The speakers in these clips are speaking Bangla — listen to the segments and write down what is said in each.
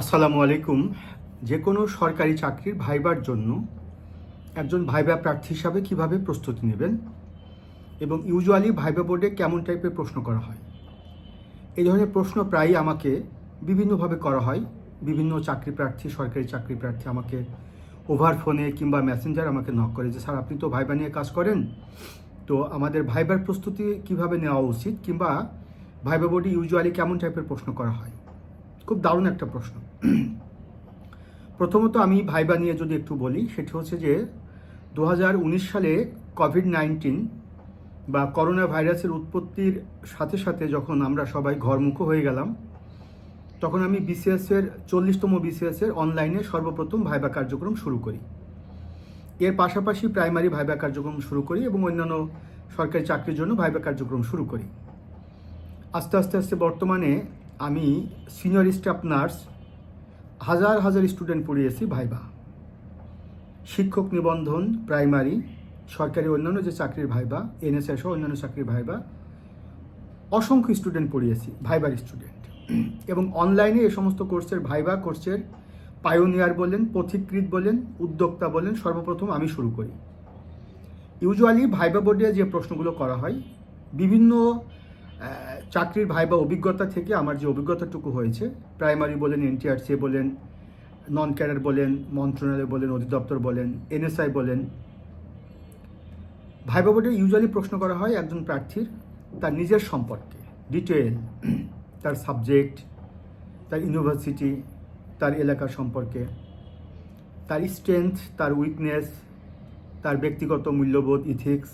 আসসালামু আলাইকুম। যে কোনো সরকারি চাকরির ভাইবার জন্য একজন ভাইবা প্রার্থী হিসাবে কীভাবে প্রস্তুতি নেবেন এবং ইউজুয়ালি ভাইবা বোর্ডে কেমন টাইপের প্রশ্ন করা হয়? এই ধরনের প্রশ্ন প্রায়ই আমাকে বিভিন্নভাবে করা হয়। বিভিন্ন চাকরি প্রার্থী, সরকারি চাকরি প্রার্থী আমাকে ওভার ফোনে কিংবা মেসেঞ্জার আমাকে নক করে যে, স্যার, আপনি তো ভাইবা নিয়ে কাজ করেন। তো আমাদের ভাইবার প্রস্তুতি কীভাবে নেওয়া উচিত? কিংবা ভাইবা বোর্ডে ইউজুয়ালি কেমন টাইপের প্রশ্ন করা হয়? খুব দারুণ একটা প্রশ্ন। প্রথমত আমি ভাইবা নিয়ে যদি একটু বলি, সেটি হচ্ছে যে দু হাজার উনিশ সালে কোভিড নাইন্টিন বা করোনা ভাইরাসের উৎপত্তির সাথে সাথে যখন আমরা সবাই ঘরমুখো হয়ে গেলাম, তখন আমি বিসিএসের চল্লিশতম বিসিএসের অনলাইনে সর্বপ্রথম ভাইবা কার্যক্রম শুরু করি। এর পাশাপাশি প্রাইমারি ভাইবা কার্যক্রম শুরু করি এবং অন্যান্য সরকারি চাকরির জন্য ভাইবা কার্যক্রম শুরু করি। আস্তে আস্তে আস্তে বর্তমানে আমি সিনিয়র স্টাফ নার্স হাজার হাজার স্টুডেন্ট পড়িয়েছি ভাইবা। শিক্ষক নিবন্ধন, প্রাইমারি, সরকারি অন্যান্য যে চাকরির ভাইবা এনএসএস অন্যান্য চাকরির ভাইবা, অসংখ্য স্টুডেন্ট পড়িয়েছি, ভাইবার স্টুডেন্ট। এবং অনলাইনে এ সমস্ত কোর্সের ভাইবা কোর্সের পায়োনিয়ার বলেন পথিকৃত বলেন, উদ্যোক্তা বলেন, সর্বপ্রথম আমি শুরু করি। ইউজুয়ালি ভাইবা বোর্ডে যে প্রশ্নগুলো করা হয়, বিভিন্ন চাকরির ভাইবা অভিজ্ঞতা থেকে আমার যে অভিজ্ঞতাটুকু হয়েছে প্রাইমারি বলেন এনটিআরসি বলেন নন ক্যাডার বলেন মন্ত্রণালয় বলেন, অধিদপ্তর বলেন এনএসআই বলেন ভাইবা বোর্ডে ইউজুয়ালি প্রশ্ন করা হয় একজন প্রার্থীর তার নিজের সম্পর্কে ডিটেল তার সাবজেক্ট তার ইউনিভার্সিটি তার এলাকা সম্পর্কে, তার স্ট্রেংথ তার উইকনেস তার ব্যক্তিগত মূল্যবোধ ইথিক্স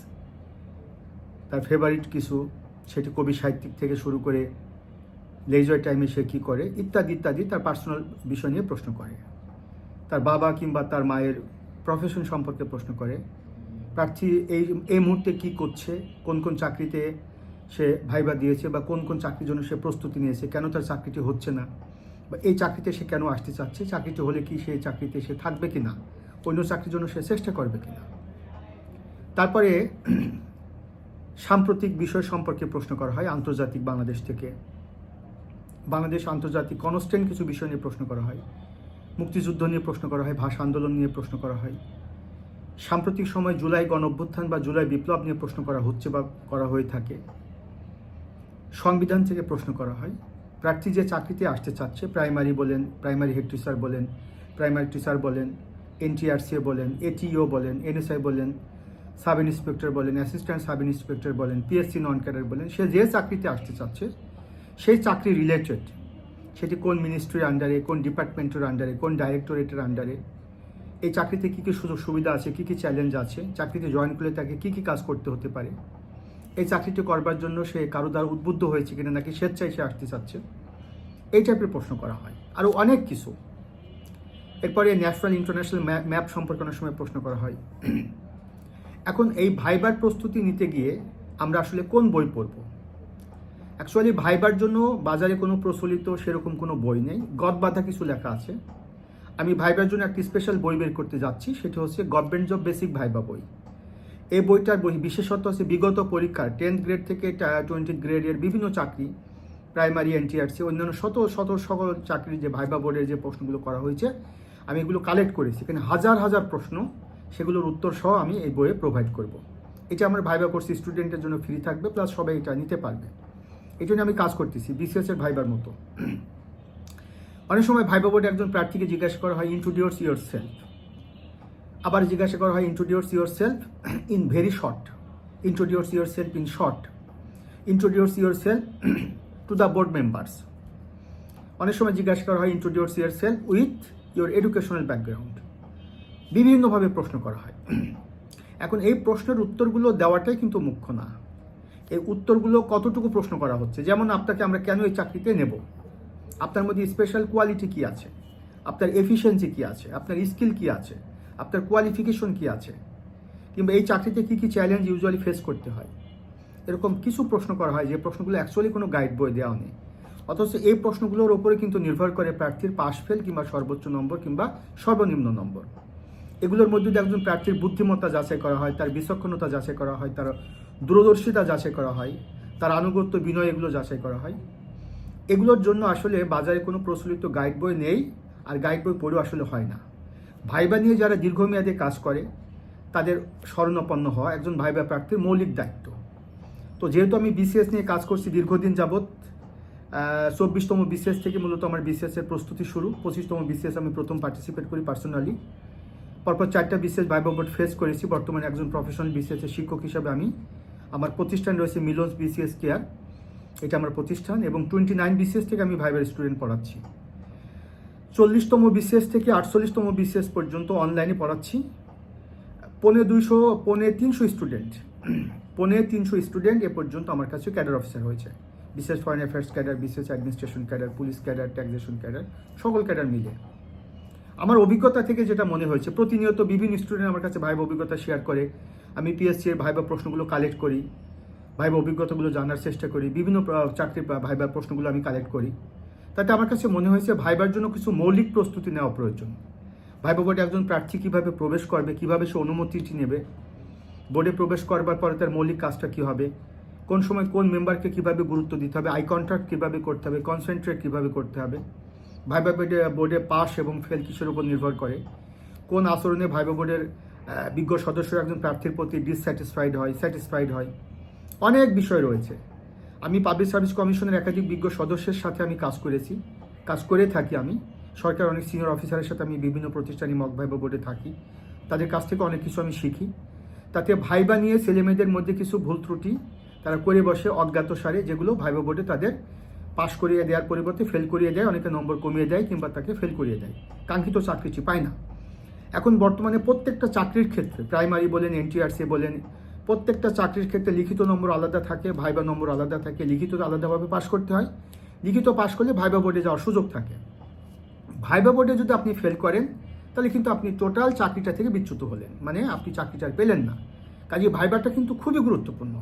তার ফেভারিট কিছু। সেটি কবি সাহিত্যিক থেকে শুরু করে লেজার টাইমে সে কী করে, ইত্যাদি ইত্যাদি তার পার্সোনাল বিষয় নিয়ে প্রশ্ন করে। তার বাবা কিংবা তার মায়ের প্রফেশন সম্পর্কে প্রশ্ন করে। প্রার্থী এই এই মুহূর্তে কী করছে, কোন কোন চাকরিতে সে ভাইবা দিয়েছে বা কোন কোন চাকরির জন্য সে প্রস্তুতি নিয়েছে, কেন তার চাকরিটি হচ্ছে না বা এই চাকরিতে সে কেন আসতে চাচ্ছে, চাকরিটি হলে কি সেই চাকরিতে সে থাকবে কি না অন্য চাকরির জন্য সে চেষ্টা করবে কি না তারপরে সাম্প্রতিক বিষয় সম্পর্কে প্রশ্ন করা হয় আন্তর্জাতিক বাংলাদেশ থেকে। বাংলাদেশ আন্তর্জাতিক কনস্ট্যান্ট কিছু বিষয় নিয়ে প্রশ্ন করা হয়। মুক্তিযুদ্ধ নিয়ে প্রশ্ন করা হয়, ভাষা আন্দোলন নিয়ে প্রশ্ন করা হয়। সাম্প্রতিক সময় জুলাই গণ অভ্যুত্থান বা জুলাই বিপ্লব নিয়ে প্রশ্ন করা হচ্ছে বা করা হয়ে থাকে। সংবিধান থেকে প্রশ্ন করা হয়, প্রার্থী যে চাকরিতে আসতে চাচ্ছে, প্রাইমারি বলেন, প্রাইমারি হেড টিচার বলেন, প্রাইমারি টিচার বলেন, এনটিআরসিএ বলেন এটিও বলেন, এনএসআই বলেন সাব ইন্সপেক্টর বলেন অ্যাসিস্ট্যান্ট সাব ইন্সপেক্টর বলেন পিএসসি নন ক্যাডার বলেন, সে যে চাকরিতে আসতে চাচ্ছে, সেই চাকরি রিলেটেড সেটি কোন মিনিস্ট্রির আন্ডারে কোন ডিপার্টমেন্টের আন্ডারে কোন ডাইরেক্টরেটের আন্ডারে এই চাকরিতে কী কী সুযোগ সুবিধা আছে, কী কী চ্যালেঞ্জ আছে, চাকরিতে জয়েন করলে তাকে কী কী কাজ করতে হতে পারে, এই চাকরিটি করবার জন্য সে কারও দ্বারা উদ্বুদ্ধ হয়েছে কিনা নাকি স্বেচ্ছায় সে আসতে চাচ্ছে, এই টাইপের প্রশ্ন করা হয় আরও অনেক কিছু। এরপরে ন্যাশনাল ইন্টারন্যাশনাল ম্যাপ সম্পর্কে অনেক সময় প্রশ্ন করা হয়। এখন এই ভাইবার প্রস্তুতি নিতে গিয়ে আমরা আসলে কোন বই পড়ব? অ্যাকচুয়ালি ভাইবার জন্য বাজারে কোনো প্রচলিত সেরকম কোনো বই নেই। গদবাধা কিছু লেখা আছে। আমি ভাইবার জন্য একটি স্পেশাল বই বের করতে যাচ্ছি। সেটি হচ্ছে গভর্নমেন্ট জব বেসিক ভাইবা বই। এই বইটার বই বিশেষত হচ্ছে বিগত পরীক্ষার টেন্থ গ্রেড থেকে টোয়েন্টি গ্রেডের বিভিন্ন চাকরি প্রাইমারি এনটিআরসি অন্যান্য শত শত সকল চাকরির যে ভাইবা বোর্ডের যে প্রশ্নগুলো করা হয়েছে, আমি এগুলো কালেক্ট করেছি। এখানে হাজার হাজার প্রশ্ন। সেগুলোর উত্তর সহ আমি এই বইয়ে প্রোভাইড করব। এটা আমার ভাইবা কোর্স স্টুডেন্টের জন্য ফ্রি থাকবে প্লাস সবাই এটা নিতে পারবে। এই জন্য আমি কাজ করতেছি বিসিএস এর ভাইবার মতো। অনেক সময় ভাইবা বোর্ডে একজন প্রার্থীকে জিজ্ঞাসা করা হয় ইন্ট্রোডিউস ইউর সেলফ আবার জিজ্ঞাসা করা হয় introduce yourself in very short introduce yourself in short introduce yourself to the board members অনেক সময় জিজ্ঞাসা করা হয় introduce yourself with your educational background বিভিন্নভাবে প্রশ্ন করা হয়। এখন এই প্রশ্নের উত্তরগুলো দেওয়াটাই কিন্তু মুখ্য না। এই উত্তরগুলো কতটুকু প্রশ্ন করা হচ্ছে? যেমন আপনাকে আমরা কেন এই চাকরিতে নেব? আপনার মধ্যে স্পেশাল কোয়ালিটি কি আছে? আপনার এফিসিয়েন্সি কি আছে? আপনার স্কিল কি আছে? আপনার কোয়ালিফিকেশন কি আছে? কিংবা এই চাকরিতে কি কি চ্যালেঞ্জ ইউজুয়ালি ফেস করতে হয়? এরকম কিছু প্রশ্ন করা হয় যে প্রশ্নগুলো অ্যাকচুয়ালি কোনো গাইড বই দেওয়া নেই। অথচ এই প্রশ্নগুলোর ওপরে কিন্তু নির্ভর করে প্রার্থীর পাশ ফেল কিংবা সর্বোচ্চ নম্বর কিংবা সর্বনিম্ন নম্বর। এগুলোর মধ্যে দিয়ে একজন প্রার্থীর বুদ্ধিমত্তা যাচাই করা হয়, তার বিচক্ষণতা যাচাই করা হয়, তার দূরদর্শিতা যাচাই করা হয়, তার আনুগত্য বিনয় এগুলো যাচাই করা হয়। এগুলোর জন্য আসলে বাজারে কোনো প্রচলিত গাইড বই নেই আর গাইড বই পড়েও আসলে হয় না। ভাইবা নিয়ে যারা দীর্ঘমেয়াদে কাজ করে, তাদের শরণাপন্ন হওয়া একজন ভাইবা প্রার্থীর মৌলিক দায়িত্ব। তো যেহেতু আমি বিসিএস নিয়ে কাজ করছি দীর্ঘদিন যাবৎ চব্বিশতম বিসিএস থেকে মূলত আমার বিসিএস এর প্রস্তুতি শুরু। পঁচিশতম বিসিএস আমি প্রথম পার্টিসিপেট করি পার্সোনালি পরপর চারটা বিসিএস ভাইবা বোর্ড ফেস করেছি। বর্তমানে একজন প্রফেশনাল বিসিএস এর শিক্ষক হিসাবে আমি। আমার প্রতিষ্ঠান রয়েছে মিলন্স বিসিএস কেয়ার এটা আমার প্রতিষ্ঠান এবং টোয়েন্টি নাইন বিসিএস থেকে আমি ভাইবার স্টুডেন্ট পড়াচ্ছি। চল্লিশতম বিসিএস থেকে আটচল্লিশতম বিসিএস পর্যন্ত অনলাইনে পড়াচ্ছি। পৌনে দুইশো, পৌনে তিনশো স্টুডেন্ট পৌনে তিনশো স্টুডেন্ট এ পর্যন্ত আমার কাছে ক্যাডার অফিসার হয়েছে। বিশেষ ফরেন অ্যাফেয়ার্স ক্যাডার বিশেষ administration cadre police cadre taxation cadre সকল ক্যাডার মিলে। আমার অভিজ্ঞতা থেকে যেটা মনে হয়েছে, প্রতিনিয়ত বিভিন্ন স্টুডেন্ট আমার কাছে ভাইবা অভিজ্ঞতা শেয়ার করে। আমি পিএসসি এর ভাইবা প্রশ্নগুলো কালেক্ট করি, ভাইবা অভিজ্ঞতাগুলো জানার চেষ্টা করি, বিভিন্ন চাকরির ভাইবার প্রশ্নগুলো আমি কালেক্ট করি। তাতে আমার কাছে মনে হয়েছে ভাইবার জন্য কিছু মৌলিক প্রস্তুতি নেওয়া প্রয়োজন। ভাইবা বোর্ডে একজন প্রার্থী কীভাবে প্রবেশ করবে, কীভাবে সে অনুমতিটি নেবে? বোর্ডে প্রবেশ করবার পরে তার মৌলিক কাজটা কী হবে? কোন সময় কোন মেম্বারকে কীভাবে গুরুত্ব দিতে হবে? আই কন্ট্যাক্ট কীভাবে করতে হবে? কনসেন্ট্রেট কীভাবে করতে হবে? ভাইবা বোর্ডে পাস এবং ফেল কিসের উপর নির্ভর করে? কোন আচরণে ভাইবা বোর্ডের বিজ্ঞ সদস্য একজন প্রার্থীর প্রতি ডিসস্যাটিসফাইড হয় স্যাটিসফাইড হয়? অনেক বিষয় রয়েছে। আমি পাবলিক সার্ভিস কমিশনের একাধিক বিজ্ঞ সদস্যের সাথে আমি কাজ করেছি। কাজ করে থাকি আমি। সরকার অনেক সিনিয়র অফিসারের সাথে আমি বিভিন্ন প্রতিষ্ঠানে মক ভাইবা বোর্ডে থাকি। তাদের কাছ থেকে অনেক কিছু আমি শিখি। তাতে ভাইবা নিয়ে ছেলেমেয়েদের মধ্যে কিছু ভুল ত্রুটি তারা করে বসে অজ্ঞাত সারে যেগুলো ভাইবা বোর্ডে তাদের পাশ করিয়ে দেওয়ার পরিবর্তে ফেল করিয়ে দেয়, অনেকে নম্বর কমিয়ে দেয় কিংবা তাকে ফেল করিয়ে দেয়। কাঙ্ক্ষিত চাকরিটি পায় না। এখন বর্তমানে প্রত্যেকটা চাকরির ক্ষেত্রে প্রাইমারি বলেন এনটিআরসি বলেন, প্রত্যেকটা চাকরির ক্ষেত্রে লিখিত নম্বর আলাদা থাকে ভাইবা নম্বর আলাদা থাকে, লিখিত আলাদাভাবে পাশ করতে হয়। লিখিত পাশ করলে ভাইবা বোর্ডে যাওয়ার সুযোগ থাকে। ভাইবা বোর্ডে যদি আপনি ফেল করেন, তাহলে কিন্তু আপনি টোটাল চাকরিটা থেকে বিচ্যুত হলেন। মানে আপনি চাকরিটা পেলেন না। কাজে ভাইবাটা কিন্তু খুবই গুরুত্বপূর্ণ।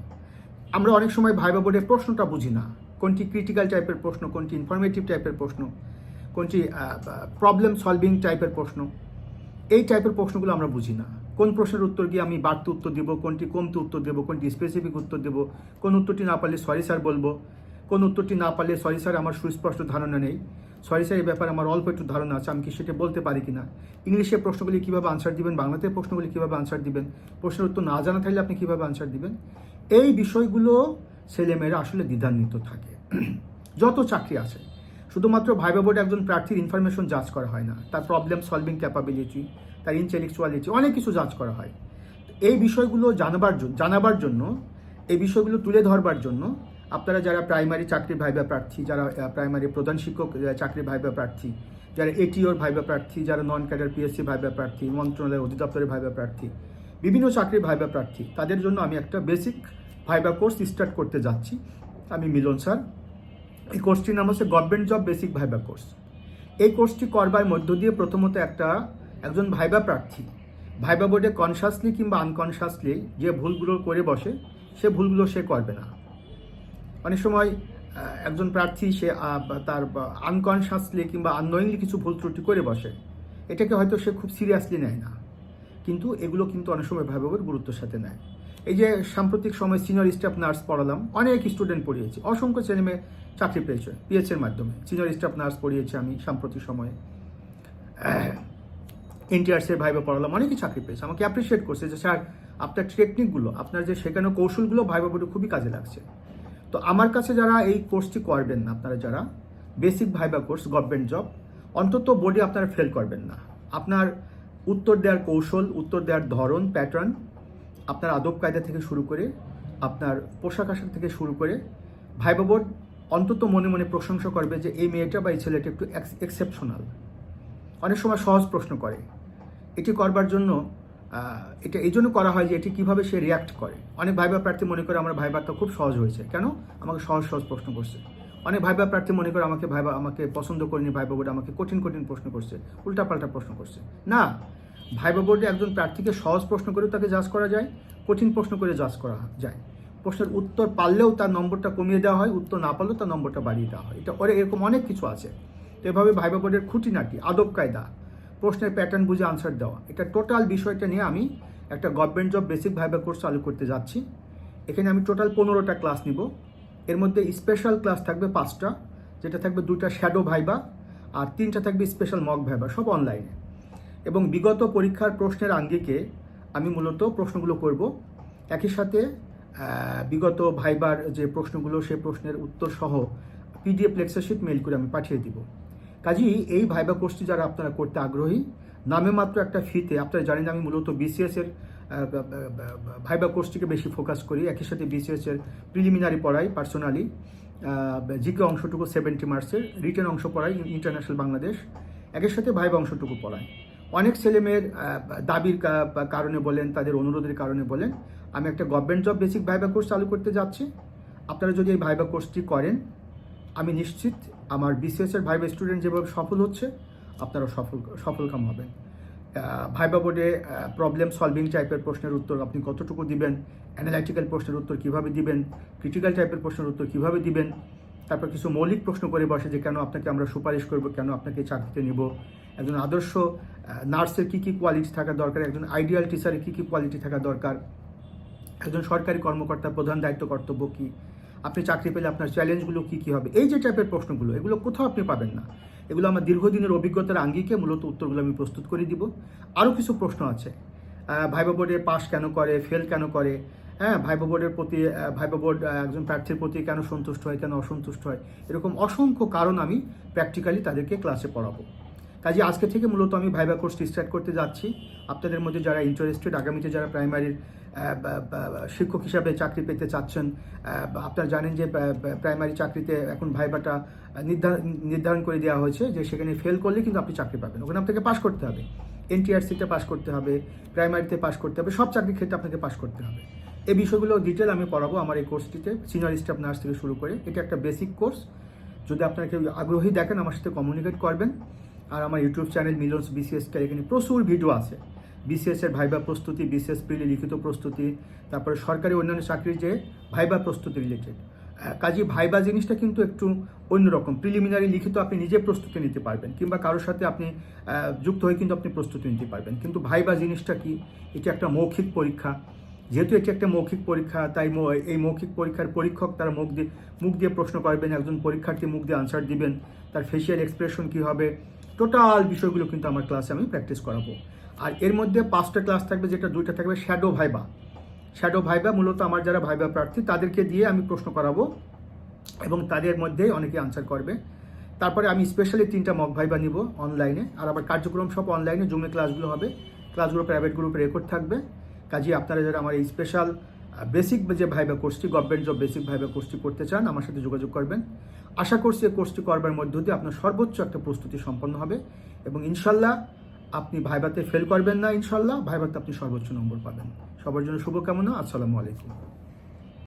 আমরা অনেক সময় ভাইবা বোর্ডের প্রশ্নটা বুঝি না। কোনটি ক্রিটিক্যাল টাইপের প্রশ্ন, কোনটি ইনফরমেটিভ টাইপের প্রশ্ন, কোনটি প্রবলেম সলভিং টাইপের প্রশ্ন, এই টাইপের প্রশ্নগুলো আমরা বুঝি না। কোন প্রশ্নের উত্তর গিয়ে আমি বাড়তি উত্তর দেবো, কোনটি কমতে উত্তর দেবো, কোনটি স্পেসিফিক উত্তর দেবো, কোন উত্তরটি না পারলে সরি স্যার বলব, কোন উত্তরটি না পারলে সরি স্যার আমার সুস্পষ্ট ধারণা নেই। সরি স্যার এই ব্যাপারে আমার অল্প একটু ধারণা আছে, আমি কি সেটা বলতে পারি কিনা? ইংলিশে প্রশ্নগুলি কীভাবে আনসার দিবেন, বাংলাতে প্রশ্নগুলি কীভাবে আনসার দিবেন, প্রশ্নের উত্তর না জানা থাকলে আপনি কীভাবে আনসার দিবেন? এই বিষয়গুলো ছেলেমেয়েরা আসলে দ্বিধান্বিত থাকে। যত চাকরি আছে, শুধুমাত্র ভাইবা বোর্ডে একজন প্রার্থীর ইনফরমেশন যাচ করা হয় না, তার প্রবলেম সলভিং ক্যাপাবিলিটি তার ইন্টেলেকচুয়ালিটি অনেক কিছু যাচ করা হয়। এই বিষয়গুলো জানাবার জন্য জানাবার জন্য, এই বিষয়গুলো তুলে ধরবার জন্য আপনারা যারা প্রাইমারি চাকরি ভাইবা প্রার্থী, যারা প্রাইমারি প্রধান শিক্ষক চাকরি ভাইবা প্রার্থী, যারা এটিওর ভাইবা প্রার্থী, যারা নন ক্যাডার পিএসসি ভাইবা প্রার্থী, মন্ত্রণালয়ের অধিদপ্তরের ভাইবা প্রার্থী, বিভিন্ন চাকরির ভাইবা প্রার্থী, তাদের জন্য আমি একটা বেসিক ভাইবা কোর্স স্টার্ট করতে যাচ্ছি। আমি মিলন স্যার। এই কোর্সটির নাম হচ্ছে government job basic viva course এই কোর্সটি করবার মধ্য দিয়ে প্রথমত একটা একজন ভাইবা প্রার্থী ভাইবা বোর্ডে কনসাসলি কিংবা আনকনসাসলি যে ভুলগুলো করে বসে, সে ভুলগুলো সে করবে না। অনেক সময় একজন প্রার্থী সে তার আনকনসাসলি কিংবা আননোয়িংলি কিছু ভুল ত্রুটি করে বসে, এটাকে হয়তো সে খুব সিরিয়াসলি নেয় না। কিন্তু এগুলো কিন্তু অনেক সময় ভাইবাবার গুরুত্বের সাথে নেয়। এই যে সাম্প্রতিক সময় সিনিয়র স্টাফ নার্স পড়ালাম, অনেক স্টুডেন্ট পড়িয়েছি। অসংখ্য ছেলে মেয়ে চাকরি পেয়েছে পিএচের মাধ্যমে। সিনিয়র স্টাফ নার্স পড়িয়েছি আমি সাম্প্রতিক সময়ে। এনটিআরসির ভাইবা পড়ালাম অনেকেই চাকরি পেয়েছে। আমাকে অ্যাপ্রিসিয়েট করছে যে, স্যার, আপনার টেকনিকগুলো আপনার যে শেখানো কৌশলগুলো ভাইবা বোর্ডে খুবই কাজে লাগছে। তো আমার কাছে যারা এই কোর্সটি করবেন না, আপনারা যারা basic viva course government job অন্তত বোর্ডে আপনারা ফেল করবেন না। আপনার উত্তর দেওয়ার কৌশল, উত্তর দেওয়ার ধরন প্যাটার্ন আপনার আদব কায়দা থেকে শুরু করে আপনার পোশাক আশাক থেকে শুরু করে ভাইবা বোর্ড অন্তত মনে মনে প্রশংসা করবে যে এই মেয়েটা বা এই ছেলেটা একটু এক্সেপশনাল অনেক সময় সহজ প্রশ্ন করে। এটি করবার জন্য এটা এই জন্য করা হয় যে এটি কীভাবে সে রিয়াক্ট করে। অনেক ভাইবা প্রার্থী মনে করে আমার ভাইবারটা খুব সহজ হয়েছে। কেন? আমাকে সহজ সহজ প্রশ্ন করছে। অনেক ভাইবা প্রার্থী মনে করে আমাকে ভাইবা, আমাকে পছন্দ করেনি ভাইবা বোর্ডে আমাকে কঠিন কঠিন প্রশ্ন করছে, উল্টাপাল্টা প্রশ্ন করছে। না ভাইবা বোর্ডে একজন প্রার্থীকে সহজ প্রশ্ন করে তাকে জাজ করা যায়, কঠিন প্রশ্ন করে জাজ করা যায়। প্রশ্নের উত্তর পারলেও তার নম্বরটা কমিয়ে দেওয়া হয়, উত্তর না পারলেও তার নম্বরটা বাড়িয়ে দেওয়া হয়। এটা ওরে এরকম অনেক কিছু আছে। তো এভাবে ভাইবা বোর্ডের খুঁটিনাটি, আদব কায়দা, প্রশ্নের প্যাটার্ন বুঝে আনসার দেওয়া, এটা টোটাল বিষয়টা নিয়ে আমি একটা government job basic viva course চালু করতে যাচ্ছি। এখানে আমি টোটাল পনেরোটা ক্লাস নিব। এর মধ্যে স্পেশাল ক্লাস থাকবে পাঁচটা, যেটা থাকবে দুটা শ্যাডো ভাইবা আর তিনটা থাকবে স্পেশাল মক ভাইবা, সব অনলাইনে এবং বিগত পরীক্ষার প্রশ্নের আঙ্গিকে আমি মূলত প্রশ্নগুলো করব। একই সাথে বিগত ভাইবার যে প্রশ্নগুলো সেই প্রশ্নের উত্তর সহ পিডিএফ লেকচারশিট মেল করে আমি পাঠিয়ে দিব। কাজেই এই ভাইবা কোর্সটি যারা আপনারা করতে আগ্রহী, নামে মাত্র একটা ফিতে, আপনারা জানেন আমি মূলত বিসিএস এর ভাইবা কোর্সটিকে বেশি ফোকাস করি। একই সাথে বিসিএস এর প্রিলিমিনারি পড়াই পার্সোনালি জিকে অংশটুকু সেভেন্টি মার্কসের রিটেন অংশ পড়াই ইন্টারন্যাশনাল বাংলাদেশ একের সাথে ভাইবা অংশটুকু পড়াই। অনেক ছেলেমেয়ের দাবির কারণে বলেন, তাদের অনুরোধের কারণে বলেন, আমি একটা government job basic viva course চালু করতে যাচ্ছি। আপনারা যদি এই ভাইবা কোর্সটি করেন, আমি নিশ্চিত আমার বিসিএস এর ভাইবা স্টুডেন্ট যেভাবে সফল হচ্ছে আপনারা সফল, সফলকাম হবেন। ভাইবা বোর্ডে প্রবলেম সলভিং টাইপের প্রশ্নের উত্তর আপনি কতটুকু দিবেন অ্যানালাইটিক্যাল প্রশ্নের উত্তর কীভাবে দিবেন ক্রিটিক্যাল টাইপের প্রশ্নের উত্তর কীভাবে দিবেন তারপর কিছু মৌলিক প্রশ্ন করে বসে যে কেন আপনাকে আমরা সুপারিশ করব, কেন আপনাকে চাকরিতে নিব? একজন আদর্শ নার্সের কী কী কোয়ালিটি থাকা দরকার? একজন আইডিয়াল টিচারের কী কী কোয়ালিটি থাকা দরকার? একজন সরকারি কর্মকর্তার প্রধান দায়িত্ব কর্তব্য কী? আপনি চাকরি পেলে আপনার চ্যালেঞ্জগুলো কী কী হবে? এই যে টাইপের প্রশ্নগুলো, এগুলো কোথাও আপনি পাবেন না। এগুলো আমার দীর্ঘদিনের অভিজ্ঞতার আঙ্গিকে মূলত উত্তরগুলো আমি প্রস্তুত করে দিব। আরও কিছু প্রশ্ন আছে। ভাইবা বোর্ডে পাস কেন করে ফেল কেন করে? হ্যাঁ ভাইবা বোর্ডের প্রতি ভাইবা বোর্ড একজন প্রার্থীর প্রতি কেন সন্তুষ্ট হয়, কেন অসন্তুষ্ট হয়, এরকম অসংখ্য কারণ আমি প্র্যাকটিক্যালি তাদেরকে ক্লাসে পড়াবো। কাজে আজকে থেকে মূলত আমি ভাইবা কোর্সটি স্টার্ট করতে যাচ্ছি। আপনাদের মধ্যে যারা ইন্টারেস্টেড আগামীতে যারা প্রাইমারির শিক্ষক হিসাবে চাকরি পেতে চাচ্ছেন আপনারা জানেন যে প্রাইমারি চাকরিতে এখন ভাইবাটা নির্ধারণ নির্ধারণ করে দেওয়া হয়েছে যে সেখানে ফেল করলে কিন্তু আপনি চাকরি পাবেন। ওখানে আপনাকে পাশ করতে হবে। এনটিআরসিতে পাশ করতে হবে প্রাইমারিতে পাশ করতে হবে, সব চাকরির ক্ষেত্রে আপনাকে পাশ করতে হবে। এই বিষয়গুলো ডিটেল আমি পড়াবো আমার এই কোর্সটিতে সিনিয়র স্টাফ নার্স থেকে শুরু করে। এটা একটা বেসিক কোর্স যদি আপনারা কেউ আগ্রহী দেখেন, আমার সাথে কমিউনিকেট করবেন। আর আমার ইউটিউব চ্যানেল মিলন্স বিসিএস কে এখানে প্রচুর ভিডিও আছে। বিসিএস এর ভাইবা প্রস্তুতি বিসিএস প্রিলি লিখিত প্রস্তুতি, তারপরে সরকারি অন্যান্য চাকরির যে ভাইবা প্রস্তুতি রিলেটেড কাজে ভাইবা জিনিসটা কিন্তু একটু অন্যরকম। প্রিলিমিনারি লিখিত আপনি নিজে প্রস্তুতি নিতে পারবেন, কিংবা কারোর সাথে আপনি যুক্ত হয়ে কিন্তু আপনি প্রস্তুতি নিতে পারবেন। কিন্তু ভাইবা জিনিসটা কি? এটা একটা মৌখিক পরীক্ষা। যেহেতু এটি একটা মৌখিক পরীক্ষা, তাই এই মৌখিক পরীক্ষার পরীক্ষক তারা মুখ দিয়ে মুখ দিয়ে প্রশ্ন করবেন, একজন পরীক্ষার্থী মুখ দিয়ে আনসার দিবেন, তার ফেসিয়াল এক্সপ্রেশন কী হবে টোটাল বিষয়গুলো কিন্তু আমার ক্লাসে আমি প্র্যাকটিস করাবো। আর এর মধ্যে পাঁচটা ক্লাস থাকবে, যেটা দুইটা থাকবে শ্যাডো ভাইবা শ্যাডো ভাইবা মূলত আমার যারা ভাইবা প্রার্থী, তাদেরকে দিয়ে আমি প্রশ্ন করাবো এবং তাদের মধ্যেই অনেকে আনসার করবে। তারপরে আমি স্পেশালি তিনটা মক ভাইবা নিব অনলাইনে আর আবার কার্যক্রম সব অনলাইনে জুমে ক্লাসগুলো হবে। ক্লাসগুলো প্রাইভেট গ্রুপে রেকর্ড থাকবে। কাজে আপনারা যারা আমার এই স্পেশাল বেসিক যে ভাইবা কোর্সটি গভর্নমেন্ট জব বেসিক ভাইবা কোর্সটি করতে চান, আমার সাথে যোগাযোগ করবেন। আশা করছি এই কোর্সটি করবার মধ্য দিয়ে আপনার সর্বোচ্চ একটা প্রস্তুতি সম্পন্ন হবে এবং ইনশাল্লাহ আপনি ভাইবাতে ফেল করবেন না ইনশাল্লাহ ভাইবাতে আপনি সর্বোচ্চ নম্বর পাবেন। সবার জন্য শুভকামনা, আসসালামু আলাইকুম।